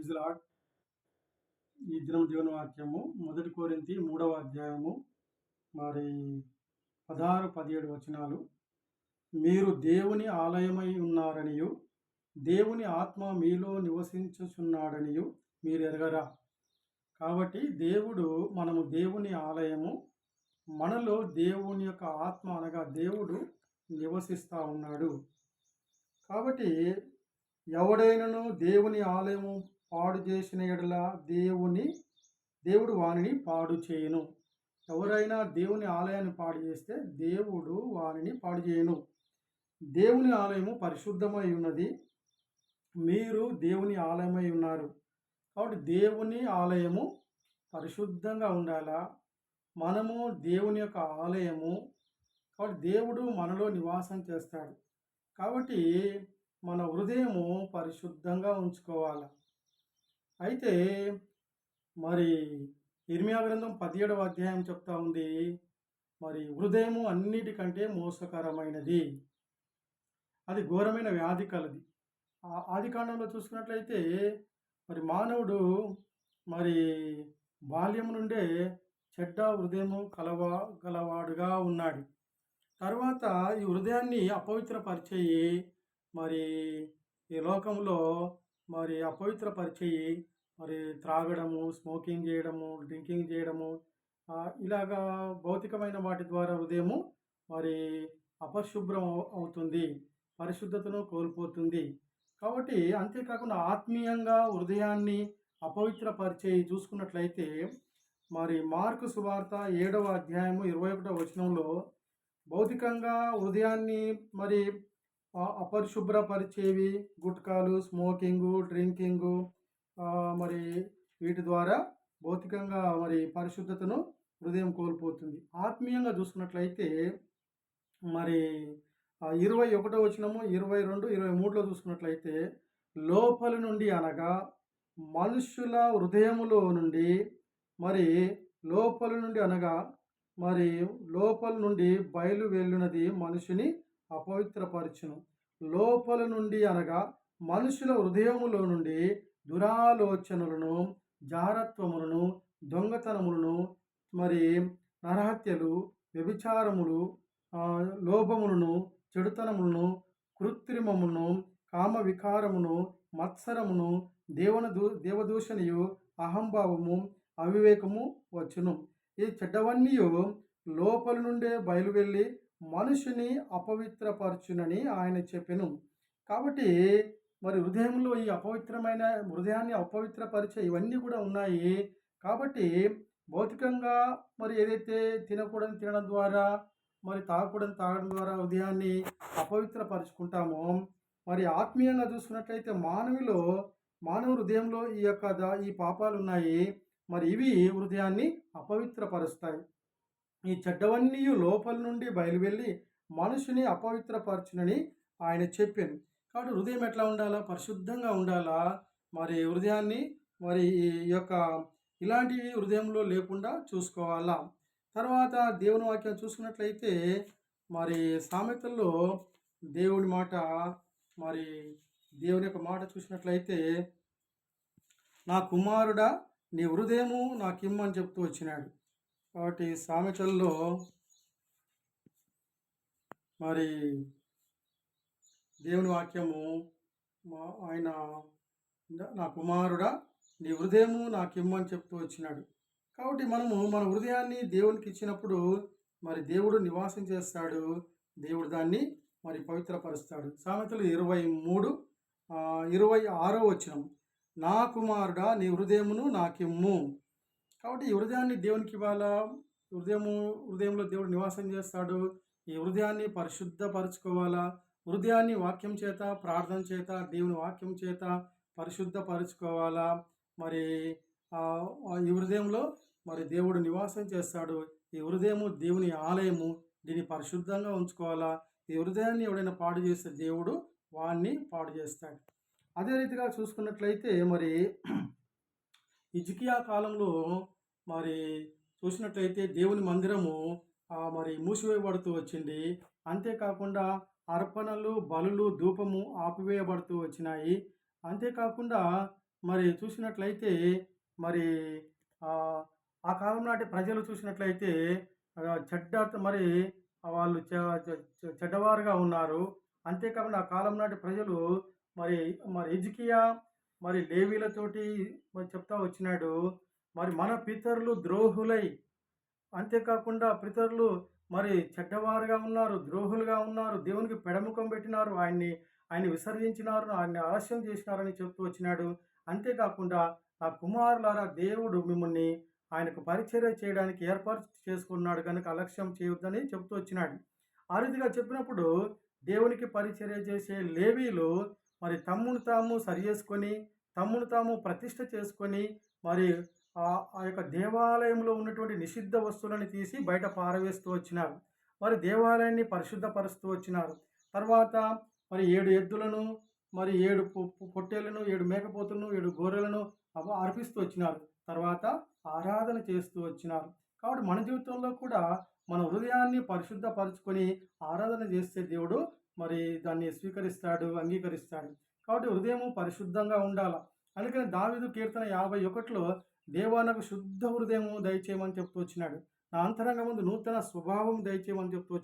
ప్రైజ్లాడ్ ఈ దినం దేవుని వాక్యము మొదటి కోరింతి మూడవ అధ్యాయము మరి పదహారు పదిహేడు వచనాలు. మీరు దేవుని ఆలయమై ఉన్నారనియు దేవుని ఆత్మ మీలో నివసించుచున్నాడనియు మీరు ఎరగరా. కాబట్టి దేవుడు మనము దేవుని ఆలయము మనలో దేవుని యొక్క ఆత్మ అనగా దేవుడు నివసిస్తూ ఉన్నాడు. కాబట్టి ఎవడైనను దేవుని ఆలయము పాడు చేసిన ఎడల దేవుని దేవుడు వానిని పాడు చేయను. ఎవరైనా దేవుని ఆలయాన్ని పాడు చేస్తే దేవుడు వానిని పాడు చేయను. దేవుని ఆలయము పరిశుద్ధమై ఉన్నది. మీరు దేవుని ఆలయమై ఉన్నారు. కాబట్టి దేవుని ఆలయము పరిశుద్ధంగా ఉండాలా? మనము దేవుని యొక్క ఆలయము. కాబట్టి దేవుడు మనలో నివాసం చేస్తాడు. కాబట్టి మన హృదయము పరిశుద్ధంగా ఉంచుకోవాలి? అయితే మరి ఇర్మియా గ్రంథం పదిహేడవ అధ్యాయం చెప్తా ఉంది. మరి హృదయము అన్నిటికంటే మోసకరమైనది. అది ఘోరమైన వ్యాధి కలది. ఆ- ఆది కాండంలో చూసుకున్నట్లయితే మరి మానవుడు మరి బాల్యం నుండే చెడ్డ హృదయము కలవ గలవాడుగా ఉన్నాడు. తర్వాత ఈ హృదయాన్ని అపవిత్రపరిచేయి మరి ఈ లోకంలో మరి అపవిత్ర పరిచయి మరి త్రాగడము స్మోకింగ్ చేయడము డ్రింకింగ్ చేయడము ఇలాగా భౌతికమైన వాటి ద్వారా హృదయము మరి అపశుభ్రం అవుతుంది పరిశుద్ధతను కోల్పోతుంది. కాబట్టి అంతేకాకుండా ఆత్మీయంగా హృదయాన్ని అపవిత్రపరిచే చూసుకున్నట్లయితే మరి మార్కు సువార్త ఏడవ అధ్యాయము ఇరవై ఒకటో వచనంలో భౌతికంగా హృదయాన్ని మరి అపరిశుభ్రపరిచేవి గుట్కాలు స్మోకింగు డ్రింకింగు మరి వీటి ద్వారా భౌతికంగా మరి పరిశుద్ధతను హృదయం కోల్పోతుంది. ఆత్మీయంగా చూసుకున్నట్లయితే మరి ఇరవై ఒకటో వచనము ఇరవై రెండు ఇరవై మూడులో చూసుకున్నట్లయితే లోపలి నుండి అనగా మనుషుల హృదయములో నుండి మరి లోపలి నుండి అనగా మరి లోపల నుండి బయలు వెళ్ళినది మనిషిని అపవిత్రపరచును. లోపల నుండి అనగా మనుషుల హృదయములో నుండి దురాలోచనలను జారత్వములను దొంగతనములను మరి నరహత్యలు వ్యభిచారములు లోభములను చెడుతనములను కృత్రిమమును కామ వికారమును మత్సరమును దేవన దూ దేవదూషణయు అహంభావము అవివేకము వచ్చును. ఈ చెడ్డవన్నీ లోపల నుండే బయలువెళ్ళి మనుషుని అపవిత్రపరచునని ఆయన చెప్పెను. కాబట్టి మరి హృదయంలో ఈ అపవిత్రమైన హృదయాన్ని అపవిత్రపరిచే ఇవన్నీ కూడా ఉన్నాయి. కాబట్టి భౌతికంగా మరి ఏదైతే తినకూడని తినడం ద్వారా మరి తాగకూడని తాగడం ద్వారా హృదయాన్ని అపవిత్రపరుచుకుంటామో మరి ఆత్మీయంగా చూసుకున్నట్లయితే మానవులో మానవ హృదయంలో ఈ యొక్క ఈ పాపాలు ఉన్నాయి. మరి ఇవి హృదయాన్ని అపవిత్రపరుస్తాయి. ఈ చెడ్డవన్నీ లోపల నుండి బయలువెళ్ళి మనుషుని అపవిత్రపరచునని ఆయన చెప్పాను. కాబట్టి హృదయం ఎట్లా ఉండాలా? పరిశుద్ధంగా ఉండాలా? మరి హృదయాన్ని మరి ఈ యొక్క ఇలాంటివి హృదయంలో లేకుండా చూసుకోవాలా? తర్వాత దేవుని వాక్యం చూసుకున్నట్లయితే మరి సామెతల్లో దేవుడి మాట మరి దేవుని యొక్క మాట చూసినట్లయితే నా కుమారుడా నీ హృదయము నాకిమ్మని చెప్తూ వచ్చినాడు. కాబట్టి సామెతల్లో మరి దేవుని వాక్యము మా- ఆయన నా కుమారుడా నీ హృదయము నాకిమ్మని చెప్తూ వచ్చినాడు. కాబట్టి మనము మన హృదయాన్ని దేవునికి ఇచ్చినప్పుడు మరి దేవుడు నివాసం చేస్తాడు. దేవుడు దాన్ని మరి పవిత్రపరుస్తాడు. సామెతలు ఇరవై మూడు ఇరవై ఆరో వచ్చినం నా కుమారుడా నీ హృదయమును నాకిమ్ము. కాబట్టి ఈ హృదయాన్ని దేవునికి ఇవ్వాలా? హృదయము హృదయంలో దేవుడు నివాసం చేస్తాడు. ఈ హృదయాన్ని పరిశుద్ధపరచుకోవాలా? హృదయాన్ని వాక్యం చేత ప్రార్థన చేత దేవుని వాక్యం చేత పరిశుద్ధపరచుకోవాలా? మరి ఈ హృదయంలో మరి దేవుడు నివాసం చేస్తాడు. ఈ హృదయము దేవుని ఆలయము. దీన్ని పరిశుద్ధంగా ఉంచుకోవాలా? ఈ హృదయాన్ని ఎవడైనా పాడు చేస్తే దేవుడు వాణ్ణి పాడు చేస్తాడు. అదే రీతిగా చూసుకున్నట్లయితే మరి ఇజికియా కాలంలో మరి చూసినట్లయితే దేవుని మందిరము మరి మూసివేయబడుతూ వచ్చింది. అంతేకాకుండా అర్పణలు బలులు ధూపము ఆపివేయబడుతూ వచ్చినాయి. అంతేకాకుండా మరి చూసినట్లయితే మరి ఆ కాలం నాటి ప్రజలు చూసినట్లయితే చెడ్డ మరి వాళ్ళు చెడ్డవారుగా ఉన్నారు. అంతేకాకుండా ఆ కాలం నాటి ప్రజలు మరి మరి ఎజికియా మరి లేవీలతోటి మరి చెప్తా వచ్చినాడు. మరి మన పితరులు ద్రోహులై అంతేకాకుండా పితరులు మరి చెడ్డవారుగా ఉన్నారు ద్రోహులుగా ఉన్నారు దేవునికి పెడముఖం పెట్టినారు ఆయన్ని ఆయన విసర్జించినారు ఆయన్ని ఆలస్యం చేసినారని చెప్తూ వచ్చినాడు. అంతేకాకుండా ఆ కుమారులారా దేవుడు మిమ్మల్ని ఆయనకు పరిచర్య చేయడానికి ఏర్పాటు చేసుకున్నాడు కనుక అలక్ష్యం చేయొద్దని చెప్తూ వచ్చినాడు. ఆ రీతిగా చెప్పినప్పుడు దేవునికి పరిచర్య చేసే లేవీలు మరి తమ్మును తాము సరి చేసుకొని తమ్మును తాము ప్రతిష్ట చేసుకొని మరి ఆ ఆ యొక్క దేవాలయంలో ఉన్నటువంటి నిషిద్ధ వస్తువులను తీసి బయట పారవేస్తూ వచ్చినారు. మరి దేవాలయాన్ని పరిశుద్ధపరుస్తూ వచ్చినారు. తర్వాత మరి ఏడు ఎద్దులను మరి ఏడు పొ- పొట్టేళ్ళను ఏడు మేకపోతులను ఏడు గొర్రెలను అర్పిస్తూ వచ్చినారు. తర్వాత ఆరాధన చేస్తూ వచ్చినారు. కాబట్టి మన జీవితంలో కూడా మన హృదయాన్ని పరిశుద్ధపరచుకొని ఆరాధన చేస్తే దేవుడు మరి దాన్ని స్వీకరిస్తాడు అంగీకరిస్తాడు. కాబట్టి హృదయము పరిశుద్ధంగా ఉండాలి. అందుకని దావిదు కీర్తన యాభై ఒకటిలో దేవా నాకు శుద్ధ హృదయము దయచేయమని చెప్తూ వచ్చినాడు. నా అంతరంగ ముందు నూతన స్వభావం దయచేయమని చెప్తూ